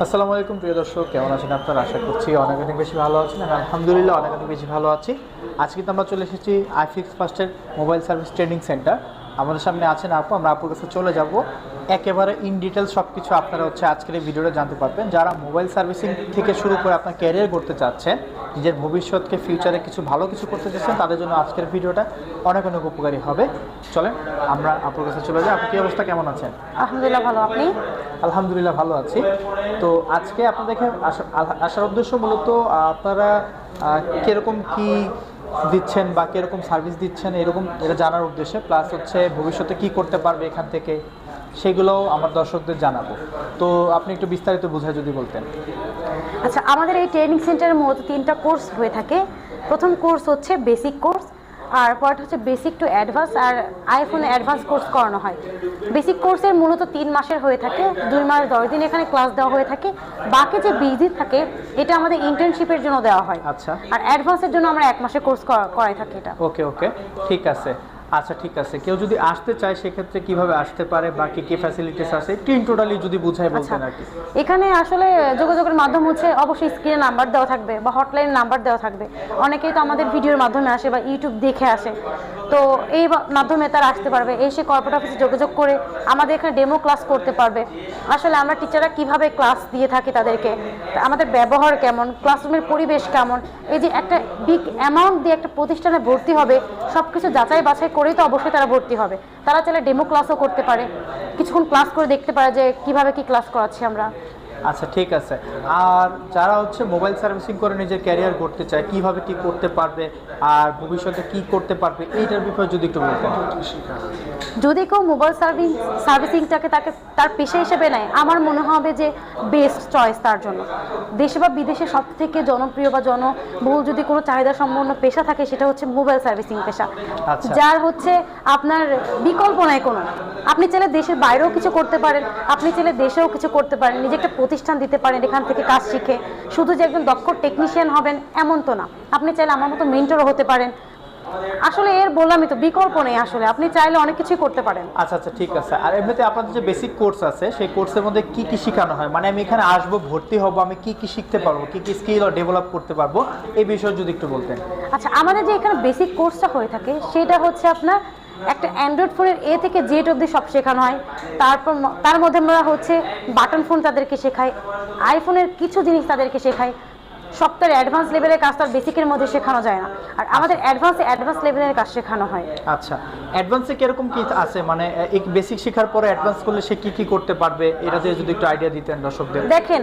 আসসালামু আলাইকুম, প্রিয় দর্শক, কেমন আছেন আপনারা? আশা করছি অনেক অনেক বেশি ভালো আছেন আর আলহামদুলিল্লাহ অনেক অনেক বেশি ভালো আছি। আজকে কিন্তু আমরা চলে এসেছি আইফিক্স ফার্স্টের মোবাইল সার্ভিস ট্রেনিং সেন্টার আমাদের সামনে আছেন আপু, আমরা আপুর কাছে চলে যাব। একেবারে ইন ডিটেলস সব কিছু আপনারা হচ্ছে আজকের এই ভিডিওটা জানতে পারবেন। যারা মোবাইল সার্ভিসিং থেকে শুরু করে আপনার ক্যারিয়ার করতে চাচ্ছেন, নিজের ভবিষ্যৎকে ফিউচারে কিছু ভালো কিছু করতে চাচ্ছেন, তাদের জন্য আজকের ভিডিওটা অনেক অনেক উপকারী হবে। চলেন, আমরা আপুর কাছে চলে যাই। আপনি কী অবস্থা? কেমন আছেন? আলহামদুলিল্লাহ ভালো। আপনি? আলহামদুলিল্লাহ ভালো আছি। তো আজকে আপনাদেরকে আসা- আসার উদ্দেশ্য মূলত আপনারা কীরকম কি দিচ্ছেন বা কীরকম সার্ভিস দিচ্ছেন এরকম এটা জানার উদ্দেশ্যে, প্লাস হচ্ছে ভবিষ্যতে কি করতে পারবে এখান থেকে, সেগুলোও আমার দর্শকদের জানাব। তো আপনি একটু বিস্তারিত বুঝায় যদি বলতেন। আচ্ছা আমাদের এই ট্রেনিং সেন্টারের মূলত তিনটা কোর্স হয়ে থাকে। প্রথম কোর্স হচ্ছে বেসিক কোর্স আর পরটা হচ্ছে বেসিক টু অ্যাডভান্স আর আইফোনে অ্যাডভান্স কোর্স করানো হয়। বেসিক কোর্সের মূলত তিন মাসের হয়ে থাকে দুই মাস দশ দিন এখানে ক্লাস দেওয়া হয়ে থাকে। বাকি যে বিজি থাকে এটা আমাদের ইন্টার্নশিপের জন্য দেওয়া হয়। আচ্ছা। আর অ্যাডভান্সের জন্য আমরা এক মাসের কোর্স করাই থাকি এটা। ওকে ওকে ঠিক আছে। আচ্ছা ঠিক আছে। কেউ যদি আসতে চায় সেক্ষেত্রে কীভাবে আসতে পারে বা কি কি ফ্যাসিলিটিস আছে? একটু টোটালি যদি বুঝাই আচ্ছা। বলতেন আর কি। এখানে আসলে যোগাযোগের মাধ্যম হচ্ছে অবশ্যই স্ক্রিনে নাম্বার দেওয়া থাকবে বা হটলাইন নাম্বার দেওয়া থাকবে। অনেকেই তো আমাদের ভিডিওর মাধ্যমে আসে বা ইউটিউব দেখে আসে। তো এই মাধ্যমে তারা আসতে পারবে। এসে কর্পোরেট অফিসে যোগাযোগ করে আমাদের এখানে ডেমো ক্লাস করতে পারবে। আসলে আমরা টিচাররা কীভাবে ক্লাস দিয়ে থাকি তাদেরকে? আমাদের ব্যবহার কেমন? ক্লাসরুমের পরিবেশ কেমন? এই যে একটা বিগ অ্যামাউন্ট দিয়ে একটা প্রতিষ্ঠানে ভর্তি হবে সব কিছু যাচাই বাছাই করেই তো অবশ্যই তারা ভর্তি হবে। তারা চাইলে ডেমো ক্লাসও করতে পারে। কিছুক্ষণ ক্লাস করে দেখতে পারে যে কীভাবে কি ক্লাস করাচ্ছি আমরা। আচ্ছা ঠিক আছে। আর যারা হচ্ছে মোবাইল সার্ভিসিং করে নিজের ক্যারিয়ার করতে চায় কীভাবে কি করতে পারবে আর ভবিষ্যতে কি করতে পারবে এইটার বিষয়ে যদি একটু বলতেন। যদি কেউ মোবাইল সার্ভিস সার্ভিসিংটাকে তাকে তার পেশা হিসেবে নেয় আমার মনে হবে যে বেস্ট চয়েস তার জন্য। দেশে বা বিদেশে সব থেকে জনপ্রিয় বা জনবহুল যদি কোনো চাহিদা সম্পন্ন পেশা থাকে সেটা হচ্ছে মোবাইল সার্ভিসিং পেশা। আচ্ছা। যার হচ্ছে আপনার বিকল্প নাই কোনো। আপনি চাইলে দেশের বাইরেও কিছু করতে পারেন আপনি চাইলে দেশেও কিছু করতে পারেন নিজেকে একটা প্রতিষ্ঠান দিতে পারেন এখান থেকে কাজ শিখে। শুধু যে একজন দক্ষ টেকনিশিয়ান হবেন এমন তো না। আপনি চাইলে আমার মতো মেন্টরও হতে পারেন। আসলে এর বললামই তো বিকল্প নেই আসলে। আপনি চাইলে অনেক কিছুই করতে পারেন। আচ্ছা আচ্ছা ঠিক আছে। আর এমনিতে আপনাদের যে বেসিক কোর্স আছে সেই কোর্সের মধ্যে কি কি শেখানো হয়? মানে আমি এখানে আসব ভর্তি হব আমি কি কি শিখতে পারব কি কি স্কিল ডেভেলপ করতে পারব এই বিষয়ে যদি একটু বলতেন। আচ্ছা আমাদের যে এখানে বেসিক কোর্সটা হয়ে থাকে সেটা হচ্ছে আপনার একটা অ্যান্ড্রয়েড ফোনের এ থেকে জেড অবধি সব শেখানো হয়। তারপর তার মধ্যে আমরা হচ্ছে বাটন ফোন তাদেরকে শেখাই। আইফোনের কিছু জিনিস তাদেরকে শেখাই। সপ্তাহের অ্যাডভান্স লেভেলের কাজ তার বেসিকের মধ্যে শেখানো যায় না। আর আমাদের অ্যাডভান্সে অ্যাডভান্স লেভেলের কাজ শেখানো হয়। আচ্ছা অ্যাডভান্সে কীরকম কি আছে? মানে এই বেসিক শেখার পরে অ্যাডভান্স করলে সে কি কি করতে পারবে? এটা দিয়ে যদি একটু আইডিয়া দিতেন দর্শকদের। দেখেন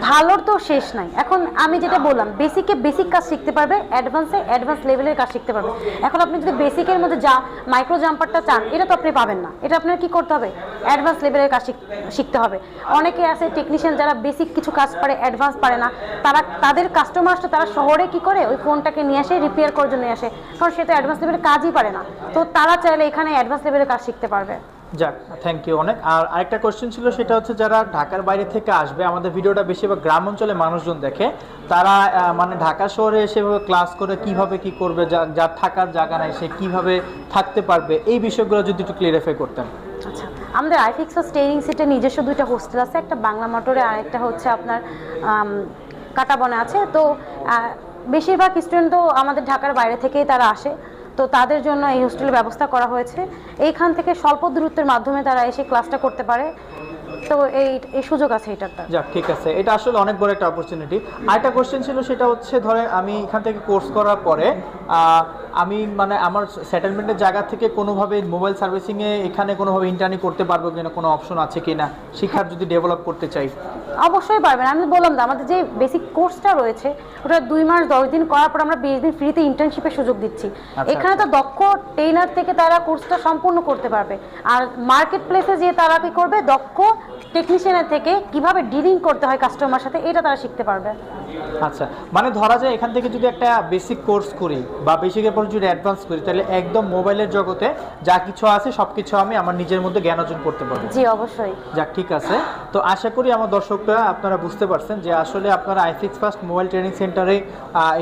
ভালোর তো শেষ নাই। এখন আমি যেটা বললাম বেসিকে বেসিক কাজ শিখতে পারবে অ্যাডভান্সে অ্যাডভান্স লেভেলের কাজ শিখতে পারবে। এখন আপনি যদি বেসিকের মধ্যে যা মাইক্রো জাম্পারটা চান এটা তো আপনি পাবেন না। এটা আপনার কি করতে হবে? অ্যাডভান্স লেভেলের কাজ শিখ- শিখতে হবে। অনেকে আছে টেকনিশিয়ান যারা বেসিক কিছু কাজ পারে অ্যাডভান্স পারে না। তারা তাদের কাস্টমারটা তারা শহরে কি করে? ওই ফোনটাকে নিয়ে আসে রিপেয়ার করার জন্য আসে। কারণ সে তো অ্যাডভান্স লেভেলের কাজই পারে না। তো তারা চাইলে এখানে অ্যাডভান্স লেভেলের কাজ শিখতে পারবে। যাক থ্যাংক ইউ অনেক। আর আরেকটা কোশ্চেন ছিল সেটা হচ্ছে যারা ঢাকার বাইরে থেকে আসবে আমাদের ভিডিওটা বেশিরভাগ গ্রাম অঞ্চলে মানুষজন দেখে। তারা মানে ঢাকা শহরে এসে ক্লাস করে কীভাবে কি করবে যা- থাকার জায়গা নাই সে কীভাবে থাকতে পারবে এই বিষয়গুলো যদি একটু ক্লিয়ারিফাই করতেন। আচ্ছা আমাদের আইফিক্সস ট্রেনিং সেটে নিজস্ব দুইটা হোস্টেল আছে একটা বাংলা মোটরে আর একটা হচ্ছে আপনার কাটাবনে আছে। তো বেশিরভাগ স্টুডেন্ট তো আমাদের ঢাকার বাইরে থেকেই তারা আসে। তো তাদের জন্য এই হোস্টেলের ব্যবস্থা করা হয়েছে। এইখান থেকে স্বল্প দূরত্বের মাধ্যমে তারা এসে ক্লাসটা করতে পারে। তো এই এই সুযোগ আছে এটার তার যাক ঠিক আছে। এটা আসলে অনেক বড় একটা অপরচুনিটি আরেকটা কোশ্চেন ছিল সেটা হচ্ছে ধরেন আমি এখান থেকে কোর্স করার পরে আমি মানে আমার সেটেলমেন্টের জায়গা থেকে কোনোভাবে মোবাইল সার্ভিসিংয়ে এখানে কোনোভাবে ইন্টার্নি করতে পারব কিনা কোনো অপশন আছে কিনা? শিক্ষার যদি ডেভেলপ করতে চাই। অবশ্যই পারবেন। আমি বললাম তো আমাদের যে বেসিক কোর্সটা রয়েছে ওটা দুই মাস দশ দিন করার পর আমরা বিশ দিন ফ্রিতে ইন্টার্নশিপের সুযোগ দিচ্ছি। আচ্ছা, এখানে তো দক্ষ ট্রেনার থেকে তারা কোর্সটা সম্পূর্ণ করতে পারবে। আর মার্কেট প্লেসে যে তারা কি করবে দক্ষ টেকনিশিয়ানের থেকে কীভাবে ডিলিং করতে হয় কাস্টমার সাথে এটা তারা শিখতে পারবে। আচ্ছা মানে ধরা যায় এখান থেকে যদি একটা বেসিক কোর্স করি বা বেসিকের পর যদি অ্যাডভান্স করি তাহলে একদম মোবাইলের জগতে যা কিছু আছে সব কিছু আমি আমার নিজের মধ্যে জ্ঞান অর্জন করতে পারব। জি অবশ্যই। যাক ঠিক আছে। তো আশা করি আমার দর্শকরা আপনারা বুঝতে পারছেন যে আসলে আপনারা আইফিক্স ফার্স্ট মোবাইল ট্রেনিং সেন্টারে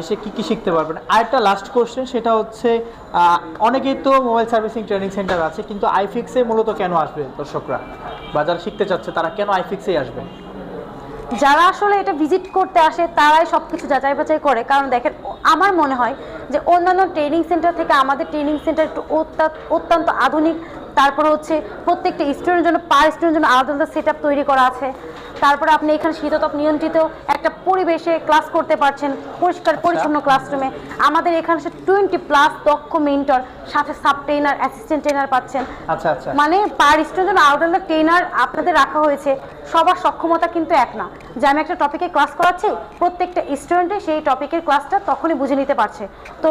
এসে কি কি শিখতে পারবেন। আরেকটা লাস্ট কোশ্চেন সেটা হচ্ছে অনেকেই তো মোবাইল সার্ভিসিং ট্রেনিং সেন্টার আছে কিন্তু আইফিক্সে মূলত কেন আসবে দর্শকরা? বা যারা শিখতে চাচ্ছে, তারা কেন আইফিক্সে আসবে? যারা আসলে এটা ভিজিট করতে আসে, তারাই সব কিছু যাচাই বাছাই করে। কারণ দেখেন, আমার মনে হয় যে অন্যান্য ট্রেনিং সেন্টার থেকে আমাদের ট্রেনিং সেন্টার একটু অত্যা- অত্যন্ত আধুনিক তারপরে হচ্ছে প্রত্যেকটা স্টুডেন্টের জন্য পার স্টুডেন্টের জন্য আলাদা আলাদা সেট তৈরি করা আছে। তারপরে আপনি এখানে শীততাপ নিয়ন্ত্রিত একটা পরিবেশে ক্লাস করতে পারছেন পরিষ্কার পরিচ্ছন্ন ক্লাসরুমে আমাদের এখানে টোয়েন্টি প্লাস দক্ষ মেন্টর সাথে সাব ট্রেনার অ্যাসিস্ট্যান্ট ট্রেনার পাচ্ছেন। আচ্ছা আচ্ছা। মানে পার স্টুডেন্ট আলাদা আলাদা ট্রেনার আপনাদের রাখা হয়েছে। সবার সক্ষমতা কিন্তু এক না। যে আমি একটা টপিকে ক্লাস করাচ্ছি প্রত্যেকটা স্টুডেন্টে সেই টপিকের ক্লাসটা তখনই বুঝে নিতে পারছে। তো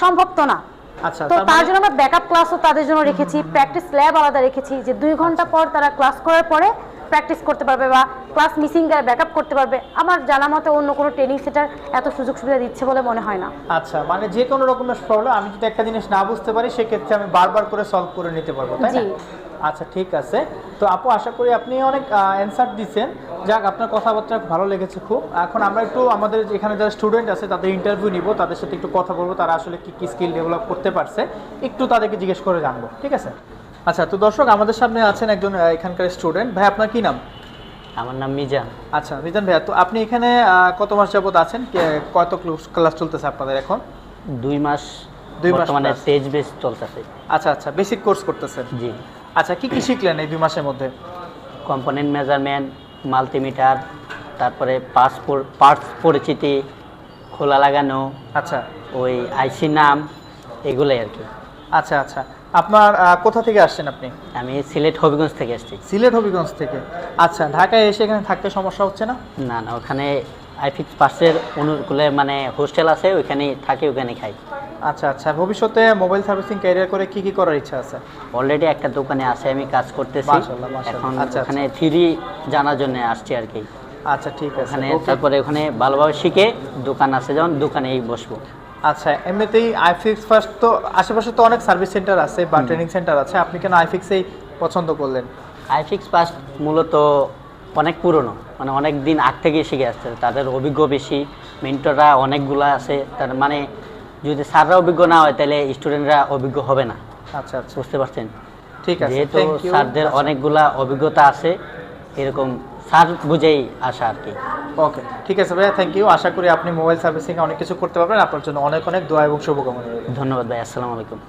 সম্ভব তো না। আচ্ছা তো তার তার মানে- জন্য আমরা ব্যাকআপ ক্লাসও তাদের জন্য রেখেছি প্র্যাকটিস ল্যাব আলাদা রেখেছি যে দুই ঘণ্টা পর তারা ক্লাস করার পরে প্র্যাকটিস করতে পারবে বা ক্লাস মিসিং গেলে ব্যাকআপ করতে পারবে আমার জানা মতে অন্য কোনো ট্রেনিং সেন্টার এত সুযোগ সুবিধা দিচ্ছে বলে মনে হয় না। আচ্ছা মানে যে কোনো রকমের প্রবলেম আমি যদি একটা জিনিস না বুঝতে পারি সেক্ষেত্রে আমি বারবার করে সলভ করে নিতে পারব তাই না? আচ্ছা ঠিক আছে। তো আপু আশা করি আপনি অনেক অ্যান্সার দিচ্ছেন যাক আপনার কথাবার্তা ভালো লেগেছে খুব। এখন আমরা একটু আমাদের এখানে যারা স্টুডেন্ট আছে তাদের ইন্টারভিউ নিব তাদের সাথে একটু কথা বলব তারা আসলে কি কি স্কিল ডেভেলপ করতে পারছে একটু তাদেরকে জিজ্ঞেস করে জানব ঠিক আছে? আচ্ছা তো দর্শক আমাদের সামনে আছেন একজন এখানকার স্টুডেন্ট। ভাই আপনার কি নাম? আমার নাম মিজান। আচ্ছা মিজান ভাইয়া তো আপনি এখানে কত মাস যাবত আছেন? কত ক্লাস চলতেছে আপনাদের এখন? দুই মাস দুই মাস মানে। তেজ বেস চলতেছে। আচ্ছা আচ্ছা বেসিক কোর্স করতেছেন। জি। আচ্ছা কি কি শিখলেন এই দুই মাসের মধ্যে? কম্পোনেন্ট মেজারমেন্ট মাল্টিমিটার তারপরে পাসপোর্ট পার্টস পরিচিতি খোলা লাগানো আচ্ছা। ওই আইসি নাম এগুলোই আর কি। আচ্ছা আচ্ছা। আপনার কোথা থেকে আসছেন আপনি? আমি সিলেট হবিগঞ্জ থেকে আসছি। সিলেট হবিগঞ্জ থেকে। আচ্ছা ঢাকায় এসে এখানে থাকতে সমস্যা হচ্ছে না? না না ওখানে আইফিক্স পাসের অনুকূলে মানে হোস্টেল আছে ওইখানে থাকি ওখানে খাই। আচ্ছা আচ্ছা ভবিষ্যতে মোবাইল সার্ভিসিং ক্যারিয়ার করে কি কি করার ইচ্ছা আছে? অলরেডি একটা দোকানে আছে আমি কাজ করতেছি। এখন আচ্ছা, ওখানে থ্রি জানার জন্য আসছি আর কি। আচ্ছা ঠিক আছে। তারপরে ওখানে ভালোভাবে শিখে দোকান আছে যেমন দোকানেই বসবো। আচ্ছা এমনিতেই আইফিক্স ফার্স্ট তো আশেপাশে তো অনেক সার্ভিস সেন্টার আছে বা ট্রেনিং সেন্টার আছে। আপনি কেন আইফিক্সেই পছন্দ করলেন? আইফিক্স পাস মূলত অনেক পুরনো মানে অনেক দিন আগ থেকে শিখে আসছে তাদের অভিজ্ঞ বেশি মেন্টররা অনেকগুলো আছে। তার মানে যদি স্যাররা অভিজ্ঞ না হয় তাহলে স্টুডেন্টরা অভিজ্ঞ হবে না। আচ্ছা আচ্ছা। বুঝতে পারছেন? ঠিক আছে যেহেতু স্যারদের অনেকগুলা অভিজ্ঞতা আছে এরকম স্যার বুঝেই আসা আর কি। ওকে ঠিক আছে ভাইয়া থ্যাংক ইউ আশা করি আপনি মোবাইল সার্ভিসিং অনেক কিছু করতে পারবেন। আপনার জন্য অনেক অনেক দোয়া এবং শুভকামনা ধন্যবাদ ভাই আসসালামু আলাইকুম।